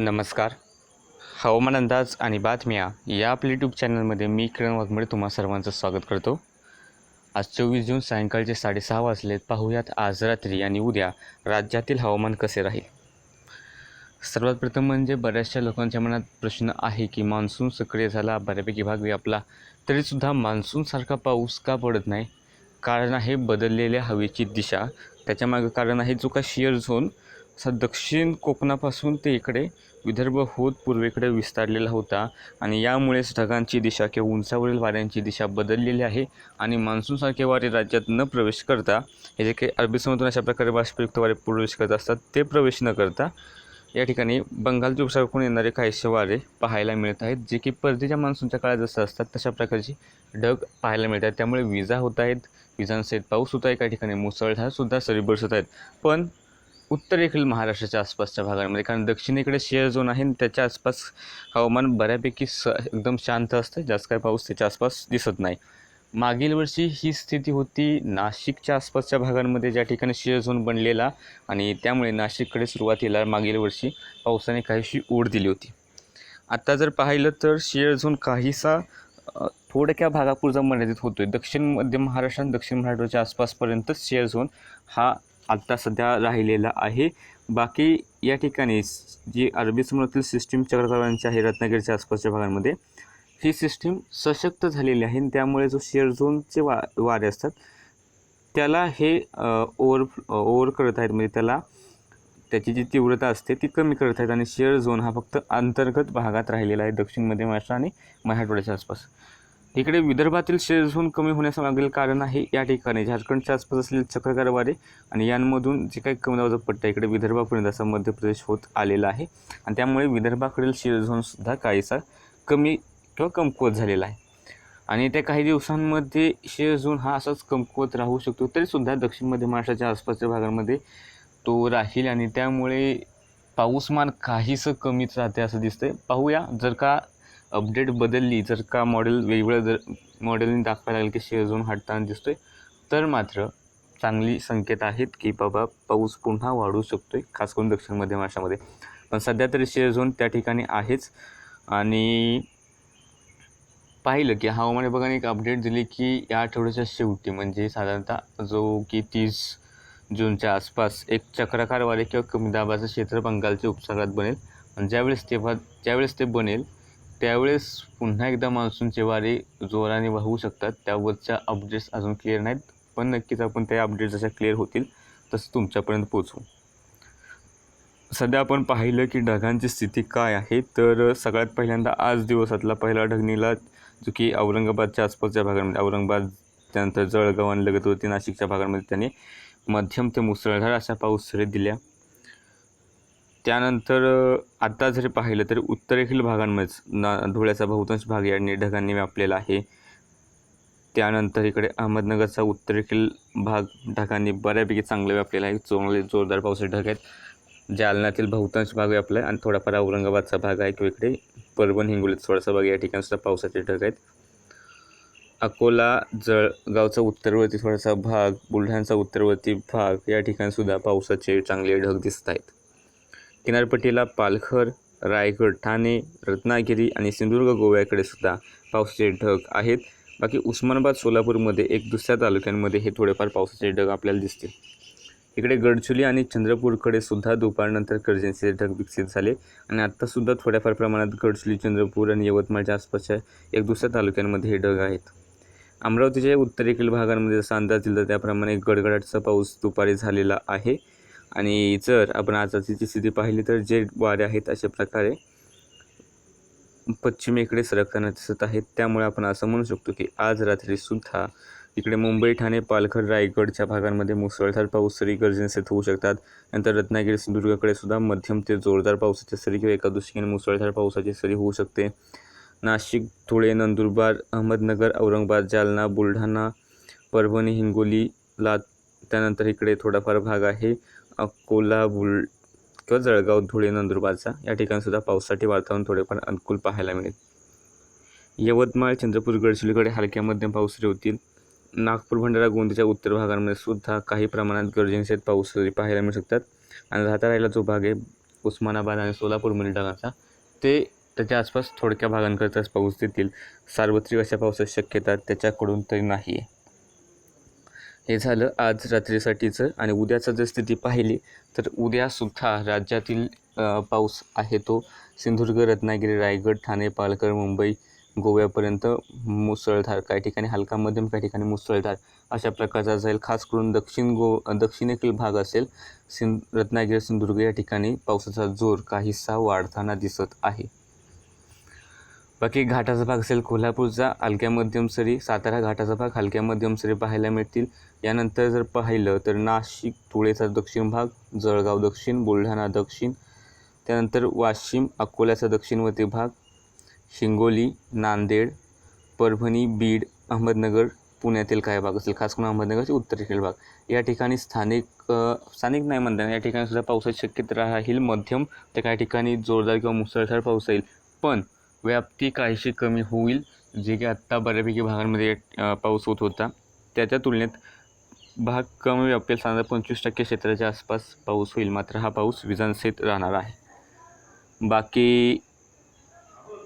नमस्कार. हवामान अंदाज आणि बातम्या या आपल्या यूट्यूब चॅनलमध्ये मी किरण वाघमडे तुम्हा सर्वांचं स्वागत करतो. आज चोवीस जून सायंकाळचे साडेसहा वाजलेत पाहूयात आज रात्री आणि उद्या राज्यातील हवामान कसे राहील? सर्वात प्रथम म्हणजे बऱ्याचशा लोकांच्या मनात प्रश्न आहे की मान्सून सक्रिय झाला बऱ्यापैकी भाग व्यापला तरीसुद्धा मान्सूनसारखा पाऊस का पडत नाही? कारण आहे बदललेल्या हवेची दिशा. त्याच्यामागं कारण आहे जो का शिअर झोन असा दक्षिण कोकणापासून ते इकडे विदर्भ होत पूर्वेकडे विस्तारलेला होता आणि यामुळेच ढगांची दिशा किंवा उंचावरील वाऱ्यांची दिशा बदललेली आहे आणि मान्सूनसारखे वारे राज्यात न प्रवेश करता हे जे काही अरबी समुद्रातून अशा प्रकारे बाष्पयुक्त वारे प्रवेश करत असतात ते प्रवेश न करता या ठिकाणी बंगालच्या उपसागराकडून येणारे काहीसे वारे पाहायला मिळत आहेत जे की परतीच्या मान्सूनच्या काळात जसं असतात तशा प्रकारची ढग पाहायला मिळतात त्यामुळे विजा होत आहेत विजांसहित पाऊस होत आहे काही ठिकाणी मुसळधारसुद्धा सरी बरसत आहेत. पण उत्तरेकडील महाराष्ट्राच्या आसपासच्या भागांमध्ये कारण दक्षिणेकडे शेअर झोन आहे आणि त्याच्या आसपास हवामान बऱ्यापैकी स एकदम शांत असतं. जास्त काय पाऊस त्याच्या आसपास दिसत नाही. मागील वर्षी ही स्थिती होती नाशिकच्या आसपासच्या भागांमध्ये ज्या ठिकाणी शेअर झोन बनलेला आणि त्यामुळे नाशिककडे सुरुवातीला मागील वर्षी पावसाने काहीशी ओढ दिली होती. आत्ता जर पाहिलं तर शेअर झोन काहीसा थोडक्या भागापुरता मर्यादित होतो आहे दक्षिण मध्य महाराष्ट्र आणि दक्षिण महाराष्ट्राच्या आसपासपर्यंतच शेअर झोन हा आत्ता सध्या राहिलेला आहे. बाकी या ठिकाणी जी अरबी समुद्रातील सिस्टीम चक्रकारांची आहे रत्नागिरीच्या आसपासच्या भागांमध्ये ही सिस्टीम सशक्त झालेली आहे. आणि त्यामुळे जो शेअर झोनचे वा वारे असतात त्याला हे ओव्हर ओव्हर करत आहेत. म्हणजे त्याला त्याची जी तीव्रता असते ती कमी करत आहेत. आणि शेअर झोन हा फक्त अंतर्गत भागात राहिलेला आहे दक्षिण मध्य महाराष्ट्र आणि मराठवाड्याच्या आसपास. इकडे विदर्भातील शेअर कमी होण्यामागील कारण आहे या ठिकाणी. झारखंडच्या आसपास असलेले चक्रकार वारे आणि यांमधून जे काही कमी दाबाचा पट्टा इकडे विदर्भापर्यंत असा मध्य प्रदेश होत आलेला आहे. आणि त्यामुळे विदर्भाकडील शेअर झोनसुद्धा काहीसा कमी किंवा कमकुवत झालेला आहे. आणि त्या काही दिवसांमध्ये शेअर झोन हा असाच कमकुवत राहू शकतो तरीसुद्धा दक्षिण मध्य महाराष्ट्राच्या आसपासच्या भागांमध्ये तो राहील. आणि त्यामुळे पाऊसमान काहीसं कमीच राहते असं दिसतंय. पाहूया जर का अपडेट बदलली जर का मॉडेल वेगवेगळ्या जर मॉडेलने दाखवायला लागेल की शेअर झोन हटताना दिसतोय तर मात्र चांगली संकेत आहेत की बाबा पाऊस पुन्हा वाढू शकतो आहे खास करून दक्षिण मध्य महाराष्ट्रामध्ये. पण सध्या तरी शेअर झोन त्या ठिकाणी आहेच. आणि पाहिलं की हवामान विभागाने एक अपडेट दिली की या आठवड्याच्या शेवटी म्हणजे साधारणतः जो की तीस जूनच्या आसपास एक चक्राकार वारे किंवा कमी दाबाचं क्षेत्र बंगालच्या उपसागरात बनेल. आणि ज्यावेळेस तेव्हा ज्यावेळेस ते बनेल त्यावेळेस पुन्हा एकदा मान्सूनचे वारे जोराने वाहू शकतात. त्यावरच्या अपडेट्स अजून क्लिअर नाहीत पण नक्कीच आपण त्या अपडेट जशा क्लिअर होतील तसं तुमच्यापर्यंत पोचवू सध्या आपण पाहिलं की ढगांची स्थिती काय आहे तर सगळ्यात पहिल्यांदा आज दिवसातला पहिला ढगणीला जो की औरंगाबादच्या आसपासच्या भागांमध्ये औरंगाबाद त्यानंतर जळगाव आणि लगतवरती नाशिकच्या भागांमध्ये त्याने मध्यम ते मुसळधार अशा पाऊस सरी दिल्या. त्यानंतर आत्ता जरी पाहिलं तरी उत्तरेकडील भागांमध्येच ना धुळ्याचा बहुतांश भाग या ढगांनी व्यापलेला आहे. त्यानंतर इकडे अहमदनगरचा उत्तरेकडील भाग ढगांनी बऱ्यापैकी चांगला व्यापलेला आहे. चांगले जोरदार पावसाचे ढग आहेत. जालन्यातील बहुतांश भाग व्यापला आहे आणि थोडाफार औरंगाबादचा भाग आहे किंवा इकडे. परभण हिंगोलीत थोडासा भाग या ठिकाणी सुद्धा पावसाचे ढग आहेत. अकोला जळगावचा उत्तरवर्ती थोडासा भाग बुलढाण्याचा उत्तरवर्ती भाग या ठिकाणीसुद्धा पावसाचे चांगले ढग दिसत आहेत. किनारपट्टीला पालघर रायगड ठाणे रत्नागिरी आणि सिंधुदुर्ग गोव्याकडे सुद्धा पावसाचे ढग आहेत. बाकी उस्मानाबाद सोलापूरमध्ये एक दुसऱ्या तालुक्यांमध्ये हे थोडेफार पावसाचे ढग आपल्याला दिसतील. इकडे गडचुली आणि चंद्रपूरकडे सुद्धा दुपारनंतर गर्जनचे ढग विकसित झाले आणि आत्तासुद्धा थोड्याफार प्रमाणात गडचुली चंद्रपूर आणि यवतमाळच्या आसपासच्या एक दुसऱ्या तालुक्यांमध्ये हे ढग आहेत. अमरावतीच्या उत्तरेकडील भागांमध्ये जसा अंदाज दिला त्याप्रमाणे गडगडाटचा पाऊस दुपारी झालेला आहे. आणि जर आपण आजची स्थिती पाहिली तर जे वारे आहेत अशा प्रकारे पश्चिमेकडे सरकताना दिसत आहेत. त्यामुळे आपण असं म्हणू शकतो की आज रात्रीसुद्धा इकडे मुंबई ठाणे पालघर रायगडच्या भागांमध्ये मुसळधार पाऊस सरी गर्जनेसहित होऊ शकतात. नंतर रत्नागिरी सिंधुदुर्गाकडे सुद्धा मध्यम ते जोरदार पावसाच्या सरी किंवा एका दृष्टीने मुसळधार पावसाची सरी होऊ शकते. नाशिक धुळे नंदुरबार अहमदनगर औरंगाबाद जालना बुलढाणा परभणी हिंगोली लात त्यानंतर इकडे थोडाफार भाग आहे. अकोला बुल किंवा जळगाव धुळे नंदुरबारचा या ठिकाणीसुद्धा पावसासाठी वातावरण थोडेफार अनुकूल पाहायला मिळेल. यवतमाळ चंद्रपूर गडचिरोलीकडे हलक्या मध्यम पाऊस सरी होतील नागपूर भंडारा गोंदीच्या उत्तर भागांमध्ये सुद्धा काही प्रमाणात गर्जनसहित पाऊस पाहायला मिळू शकतात. आणि राहता राहिला जो भाग आहे उस्मानाबाद आणि सोलापूर ढगांचा ते त्याच्या आसपास थोडक्या भागांकरताच पाऊस देतील. सार्वत्रिक अशा पावसाची शक्यता त्याच्याकडून तरी नाही आहे हे झालं आज रात्रीसाठीचं आणि उद्याचं जर स्थिती पाहिली तर उद्यासुद्धा राज्यातील पाऊस आहे तो सिंधुदुर्ग रत्नागिरी रायगड ठाणे पालघर मुंबई गोव्यापर्यंत मुसळधार काही ठिकाणी हलका मध्यम काही ठिकाणी मुसळधार. अशा प्रकारचा जाईल खास करून दक्षिण गो दक्षिणेकडील भाग असेल सिं रत्नागिरी सिंधुदुर्ग या ठिकाणी पावसाचा जोर काहीसा वाढताना दिसत आहे. बाकी घाटाचा भाग असेल कोल्हापूरचा हलक्या मध्यम सरी सातारा घाटाचा भाग हलक्या मध्यम सरी पाहायला मिळतील. यानंतर जर पाहिलं तर नाशिक धुळेचा दक्षिण भाग जळगाव दक्षिण बुलढाणा दक्षिण त्यानंतर वाशिम अकोल्याचा दक्षिणवती भाग हिंगोली नांदेड परभणी बीड अहमदनगर पुण्यातील काही भाग असेल खास करून अहमदनगरचे उत्तरेकडील भाग. या ठिकाणी स्थानिक स्थानिक नाही म्हणता या ठिकाणी सुद्धा पावसाची शक्यता राहील. मध्यम तर काही ठिकाणी जोरदार किंवा मुसळधार पाऊस येईल. पण व्याप्ती काहीशी कमी होईल जे की आत्ता बऱ्यापैकी भागांमध्ये पाऊस होत होता. त्याच्या तुलनेत भाग कमी व्यापेल साधारण पंचवीस टक्के क्षेत्राच्या आसपास पाऊस होईल. मात्र हा पाऊस विजांसहित राहणार आहे. बाकी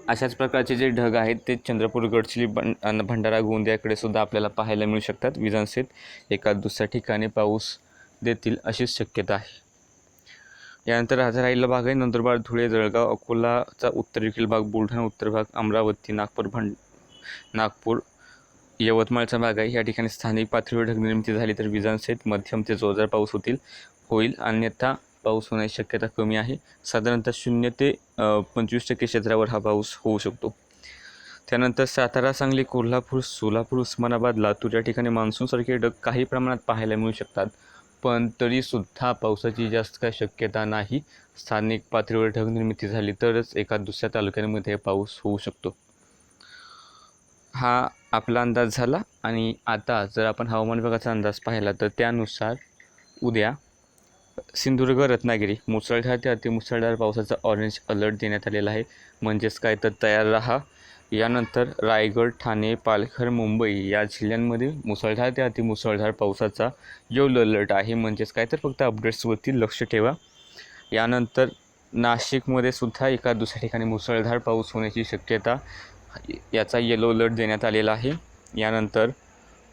अशाच प्रकारचे जे ढग आहेत ते चंद्रपूर गडचिली बं भंडारा गोंदियाकडे सुद्धा आपल्याला पाहायला मिळू शकतात. विजांसहित एका दुसऱ्या ठिकाणी पाऊस देतील अशीच शक्यता आहे. यानंतर राजा राहिलेला भाग आहे. नंदुरबार धुळे जळगाव अकोलाचा उत्तरेकडील भाग बुलढाणा उत्तर भाग अमरावती नागपूर भंड नागपूर यवतमाळचा भाग आहे. या ठिकाणी स्थानिक पातळीवर ढग निर्मिती झाली तर विजांसहित मध्यम ते जोरदार पाऊस होतील होईल. अन्यथा पाऊस होण्याची शक्यता कमी आहे. साधारणतः शून्य ते पंचवीस टक्के क्षेत्रावर हा पाऊस होऊ शकतो. त्यानंतर सातारा सांगली कोल्हापूर सोलापूर उस्मानाबाद लातूर या ठिकाणी मान्सूनसारखे ढग काही प्रमाणात पाहायला मिळू शकतात. पण तरीसुद्धा पावसाची जास्त काही शक्यता नाही. स्थानिक पातळीवर ढगनिर्मिती झाली तरच एका दुसऱ्या तालुक्यांमध्ये पाऊस होऊ शकतो. हा आपला अंदाज झाला आणि आता जर आपण हवामान विभागाचा अंदाज पाहिला तर त्यानुसार उद्या सिंधुदुर्ग रत्नागिरी मुसळधार ते अतिमुसळधार पावसाचा ऑरेंज अलर्ट देण्यात आलेला आहे. म्हणजेच काय तर तयार राहा. यानंतर रायगड ठाणे पालघर मुंबई या जिल्ह्यांमध्ये मुसळधार ते अतिमुसळधार पावसाचा येलो अलर्ट आहे. म्हणजेच काय? तर फक्त अपडेट्सवरती लक्ष ठेवा. यानंतर नाशिकमध्ये सुद्धा एका दुसऱ्या ठिकाणी मुसळधार पाऊस होण्याची शक्यता याचा येलो अलर्ट देण्यात आलेला आहे. यानंतर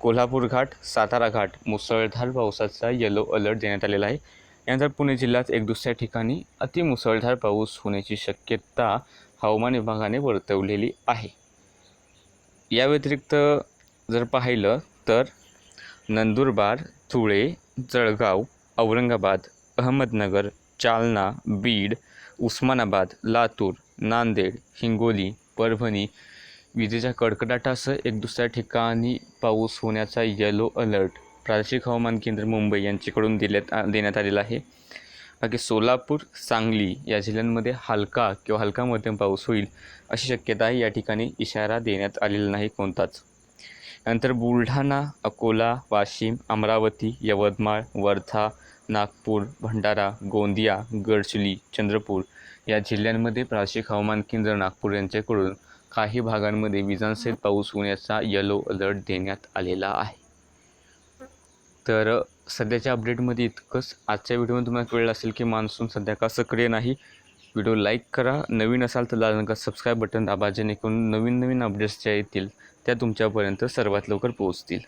कोल्हापूर घाट सातारा घाट मुसळधार पावसाचा येलो अलर्ट देण्यात आलेला आहे. यानंतर पुणे जिल्ह्यात एक दुसऱ्या ठिकाणी अतिमुसळधार पाऊस होण्याची शक्यता हवामान विभागाने वर्तवलेली आहे. या व्यतिरिक्त जर पाहिलं तर नंदुरबार धुळे जळगाव औरंगाबाद अहमदनगर जालना बीड उस्मानाबाद लातूर नांदेड हिंगोली परभणी विजेच्या कडकडाटासह एक दुसऱ्या ठिकाणी पाऊस होण्याचा येलो अलर्ट प्रादेशिक हवामान केंद्र मुंबई यांच्याकडून दिल्यात देण्यात आलेला आहे. बाकी सोलापूर सांगली या जिल्ह्यांमध्ये हलका किंवा हलका मध्यम पाऊस होईल अशी शक्यताही या ठिकाणी इशारा देण्यात आलेला नाही कोणताच. नंतर बुलढाणा अकोला वाशिम अमरावती यवतमाळ वर्धा नागपूर भंडारा गोंदिया गडचिरोली चंद्रपूर या जिल्ह्यांमध्ये प्रादेशिक हवामान केंद्र नागपूर यांच्याकडून काही भागांमध्ये विजांसहित पाऊस होण्याचा येलो अलर्ट देण्यात आलेला आहे. तर सध्याच्या अपडेटमध्ये इतकंच. आजच्या व्हिडिओमध्ये तुम्हाला कळलं असेल की मान्सून सध्या का सक्रिय नाही. व्हिडिओ लाईक करा. नवीन असाल तर लाल रंगाचं सबस्क्राईब बटन दाबा जेणेकरून नवीन नवीन अपडेट्स ज्या येतील त्या तुमच्यापर्यंत सर्वात लवकर पोहोचतील.